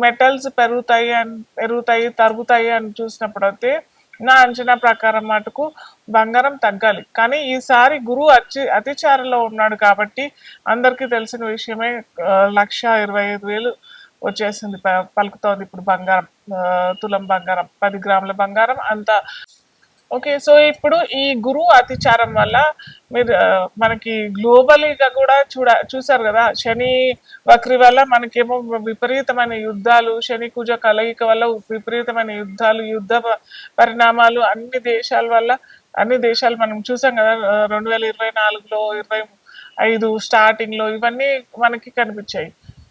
Metals పెరుగుతాయి అని పెరుగుతాయి తరుగుతాయి అని చూసినప్పుడు అయితే నా అంచనా ప్రకారం మటుకు బంగారం తగ్గాలి. కానీ ఈసారి గురువు అతి అతిచారలో ఉన్నాడు కాబట్టి అందరికీ తెలిసిన విషయమే లక్ష ఇరవై ఐదు వేలు వచ్చేసింది ప- పలుకుతోంది ఇప్పుడు బంగారం తులం బంగారం పది గ్రాముల బంగారం అంత ఓకే సో ఇప్పుడు ఈ గురువు అతిచారం వల్ల మీరు మనకి గ్లోబలీగా కూడా చూడ చూసారు కదా శని వక్రి వల్ల మనకేమో విపరీతమైన యుద్ధాలు శని కుజ కలయిక వల్ల విపరీతమైన యుద్ధాలు యుద్ధ పరిణామాలు అన్ని దేశాల వల్ల అన్ని దేశాలు మనం చూసాం కదా రెండు వేల ఇరవై నాలుగులో ఇరవై ఐదు స్టార్టింగ్లో ఇవన్నీ మనకి కనిపించాయి.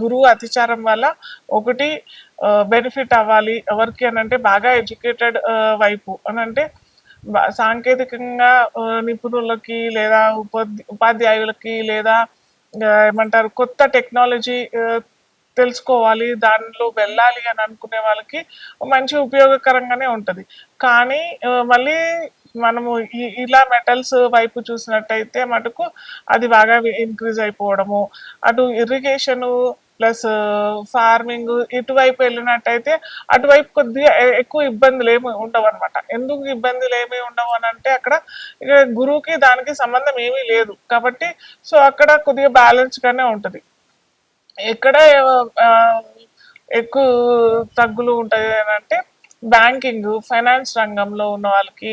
గురువు అతిచారం వల్ల ఒకటి బెనిఫిట్ అవ్వాలి. ఎవరికి అని అంటే బాగా ఎడ్యుకేటెడ్ వైపు అని అంటే సాంకేతికంగా నిపుణులకి లేదా ఉపాధి ఉపాధ్యాయులకి లేదా ఏమంటారు కొత్త టెక్నాలజీ తెలుసుకోవాలి దానిలో వెళ్ళాలి అని అనుకునే వాళ్ళకి మంచి ఉపయోగకరంగానే ఉంటుంది. కానీ మళ్ళీ మనము ఇలా మెటల్స్ వైపు చూసినట్టయితే మటుకు అది బాగా ఇంక్రీజ్ అయిపోవడము. అటు ఇరిగేషను ప్లస్ ఫార్మింగ్ ఇటువైపు వెళ్ళినట్టయితే అటువైపు కొద్దిగా ఎక్కువ ఇబ్బందులు ఏమి ఉండవు అనమాట ఎందుకు ఇబ్బందులు ఏమి ఉండవు అని అంటే అక్కడ ఇక్కడ గురువుకి దానికి సంబంధం ఏమీ లేదు. కాబట్టి సో అక్కడ కొద్దిగా బ్యాలెన్స్గానే ఉంటుంది. ఎక్కడ ఎక్కువ తగ్గులు ఉంటాయి అని అంటే బ్యాంకింగ్ ఫైనాన్స్ రంగంలో ఉన్న వాళ్ళకి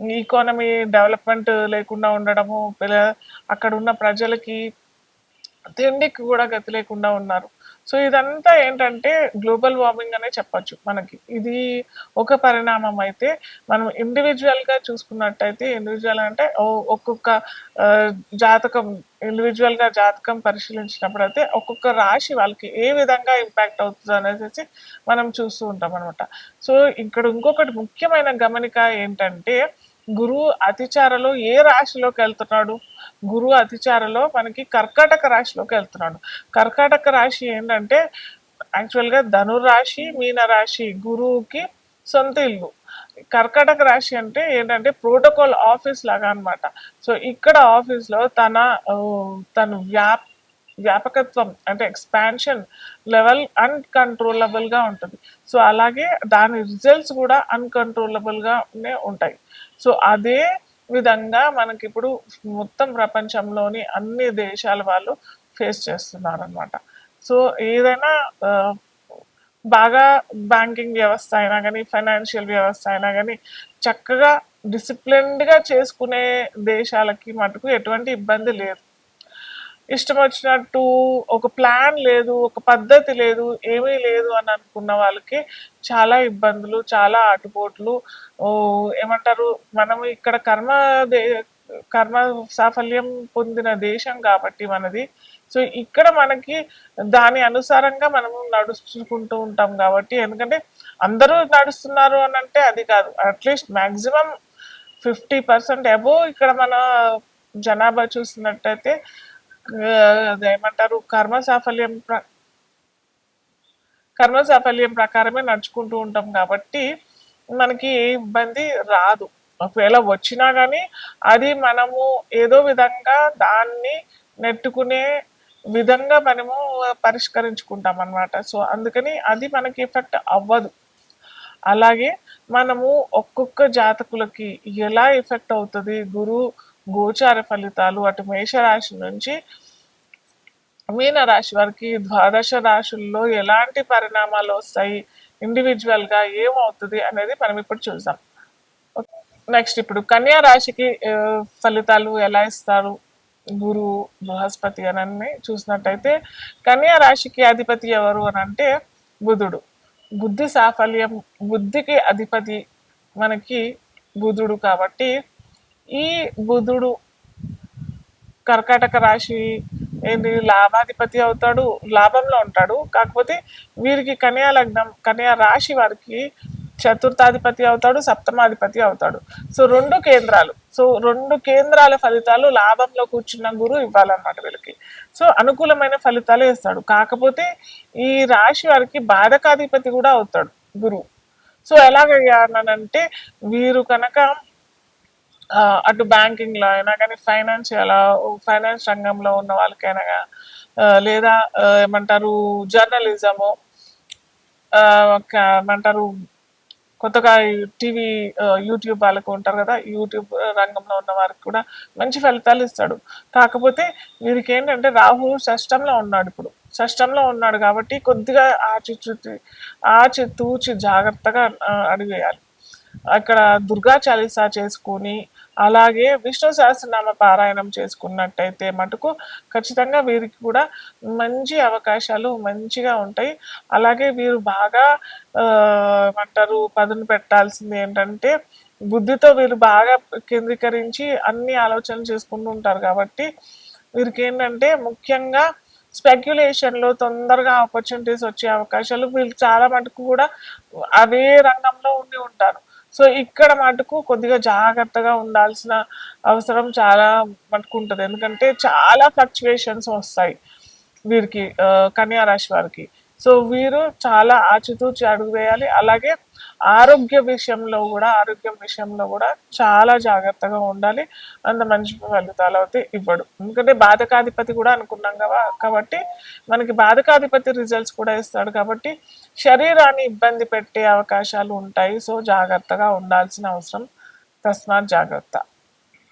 ఈకానమీ డెవలప్మెంట్ లేకుండా ఉండడము పిల్ల- అక్కడ ఉన్న ప్రజలకి తిండికి కూడా గతి లేకుండా ఉన్నారు. సో ఇదంతా ఏంటంటే గ్లోబల్ వార్మింగ్ అనే చెప్పొచ్చు మనకి. ఇది ఒక పరిణామం అయితే మనం ఇండివిజువల్గా చూసుకున్నట్టయితే ఇండివిజువల్ అంటే ఒక్కొక్క జాతకం ఇండివిజువల్గా జాతకం పరిశీలించినప్పుడు అయితే ఒక్కొక్క రాశి వాళ్ళకి ఏ విధంగా ఇంపాక్ట్ అవుతుంది అనేసి మనం చూస్తూ ఉంటాం అనమాట సో ఇక్కడ ఇంకొకటి ముఖ్యమైన గమనిక ఏంటంటే గురువు అతిచారలో ఏ రాశిలోకి వెళ్తున్నాడు? గురువు అతిచారలో మనకి కర్కాటక రాశిలోకి వెళ్తున్నాడు. కర్కాటక రాశి ఏంటంటే యాక్చువల్గా ధనురాశి మీన రాశి గురువుకి సొంత ఇల్లు. కర్కాటక రాశి అంటే ఏంటంటే ప్రోటోకాల్ ఆఫీస్ లాగా అన్నమాట. సో ఇక్కడ ఆఫీస్లో తన తను వ్యాప్ వ్యాపకత్వం అంటే ఎక్స్పాన్షన్ లెవెల్ అన్కంట్రోలబుల్గా ఉంటుంది. సో అలాగే దాని రిజల్ట్స్ కూడా అన్కంట్రోలబుల్ గానే ఉంటాయి. సో అదే విధంగా మనకి ఇప్పుడు మొత్తం ప్రపంచంలోని అన్ని దేశాల వాళ్ళు ఫేస్ చేస్తున్నారు అనమాట సో ఏదైనా బాగా బ్యాంకింగ్ వ్యవస్థ అయినా కానీ ఫైనాన్షియల్ వ్యవస్థ అయినా కానీ చక్కగా డిసిప్లిన్డ్గా చేసుకునే దేశాలకి మటుకు ఎటువంటి ఇబ్బంది లేదు. ఇష్టం వచ్చినట్టు ఒక ప్లాన్ లేదు ఒక పద్ధతి లేదు ఏమీ లేదు అని అనుకున్న వాళ్ళకి చాలా ఇబ్బందులు చాలా ఆటుపోట్లు. ఏమంటారు మనం ఇక్కడ కర్మ దే కర్మ సాఫల్యం పొందిన దేశం కాబట్టి మనది. సో ఇక్కడ మనకి దాని అనుసారంగా మనము నడుచుకుంటూ ఉంటాం కాబట్టి ఎందుకంటే అందరూ నడుస్తున్నారు అని అంటే అది కాదు. At least maximum fifty percent above ఇక్కడ మన జనాభా చూసినట్టయితే ఏమంటారు అదేమంటారు? కర్మ సాఫల్యం ప్ర- కర్మ సాఫల్యం ప్రకారమే నడుచుకుంటూ ఉంటాం కాబట్టి మనకి ఏ ఇబ్బంది రాదు. ఒకవేళ వచ్చినా కానీ అది మనము ఏదో విధంగా దాన్ని నెట్టుకునే విధంగా మనము పరిష్కరించుకుంటాం అన్నమాట. సో అందుకని అది మనకి ఎఫెక్ట్ అవ్వదు. అలాగే మనము ఒక్కొక్క జాతకులకి ఎలా ఎఫెక్ట్ అవుతుంది? గురువు గోచార ఫలితాలు అటు మేషరాశి నుంచి మీన రాశి వారికి ద్వాదశ రాశుల్లో ఎలాంటి పరిణామాలు వస్తాయి? ఇండివిజువల్గా ఏమవుతుంది అనేది మనం ఇప్పుడు చూద్దాం. నెక్స్ట్ ఇప్పుడు కన్యా రాశికి ఫలితాలు ఎలా ఇస్తారు? గురు బృహస్పతి అని చూసినట్టయితే కన్యా రాశికి అధిపతి ఎవరు అని అంటే బుధుడు. బుద్ధి సాఫల్యం బుద్ధికి అధిపతి మనకి బుధుడు కాబట్టి ఈ బుధుడు కర్కాటక రాశి ఏంటి లాభాధిపతి అవుతాడు లాభంలో ఉంటాడు. కాకపోతే వీరికి కన్యా లగ్నం కన్యా రాశి వారికి చతుర్థాధిపతి అవుతాడు సప్తమాధిపతి అవుతాడు. సో రెండు కేంద్రాలు. సో రెండు కేంద్రాల ఫలితాలు లాభంలో కూర్చున్న గురువు ఇవ్వాలన్నమాట వీళ్ళకి. సో అనుకూలమైన ఫలితాలు ఇస్తాడు. కాకపోతే ఈ రాశి వారికి బాధకాధిపతి కూడా అవుతాడు గురువు సో ఎలాగయ్యానంటే వీరు కనుక అటు బ్యాంకింగ్లో అయినా కానీ ఫైనాన్షియల్ ఫైనాన్స్ రంగంలో ఉన్న వాళ్ళకైనా లేదా ఏమంటారు జర్నలిజము ఏమంటారు కొత్తగా టీవీ యూట్యూబ్ వాళ్ళకు ఉంటారు కదా యూట్యూబ్ రంగంలో ఉన్న వారికి కూడా మంచి ఫలితాలు ఇస్తాడు. కాకపోతే వీరికి ఏంటంటే రాహు షష్టంలో ఉన్నాడు ఇప్పుడు. షష్టంలో ఉన్నాడు కాబట్టి కొద్దిగా ఆచిచూచి ఆచి తూచి జాగ్రత్తగా అడిగేయాలి. అక్కడ దుర్గా చాలీసా చేసుకొని అలాగే విష్ణు సహస్రనామ పారాయణం చేసుకున్నట్టయితే మటుకు ఖచ్చితంగా వీరికి కూడా మంచి అవకాశాలు మంచిగా ఉంటాయి. అలాగే వీరు బాగా ఏమంటారు పదును పెట్టాల్సింది ఏంటంటే బుద్ధితో వీరు బాగా కేంద్రీకరించి అన్ని ఆలోచనలు చేసుకుంటూ ఉంటారు కాబట్టి వీరికి ఏంటంటే ముఖ్యంగా స్పెక్యులేషన్లో తొందరగా ఆపర్చునిటీస్ వచ్చే అవకాశాలు వీళ్ళు చాలా మటుకు కూడా అదే రంగంలో ఉండి ఉంటారు. సో ఇక్కడ మటుకు కొద్దిగా జాగ్రత్తగా ఉండాల్సిన అవసరం చాలా మటుకు ఉంటుంది. ఎందుకంటే చాలా ఫ్లక్చువేషన్స్ వస్తాయి వీరికి కన్యా రాశి వారికి. సో వీరు చాలా ఆచితూచి అడుగు వేయాలి. అలాగే ఆరోగ్య విషయంలో కూడా ఆరోగ్యం విషయంలో కూడా చాలా జాగ్రత్తగా ఉండాలి. అంత మంచి ఫలితాలు అయితే ఇవ్వడు. ఎందుకంటే బాధకాధిపతి కూడా అనుకున్నాం కదా కాబట్టి మనకి బాధకాధిపతి రిజల్ట్స్ కూడా ఇస్తాడు కాబట్టి శరీరాన్ని ఇబ్బంది పెట్టే అవకాశాలు ఉంటాయి. సో జాగ్రత్తగా ఉండాల్సిన అవసరం. తస్మాత్ జాగ్రత్త.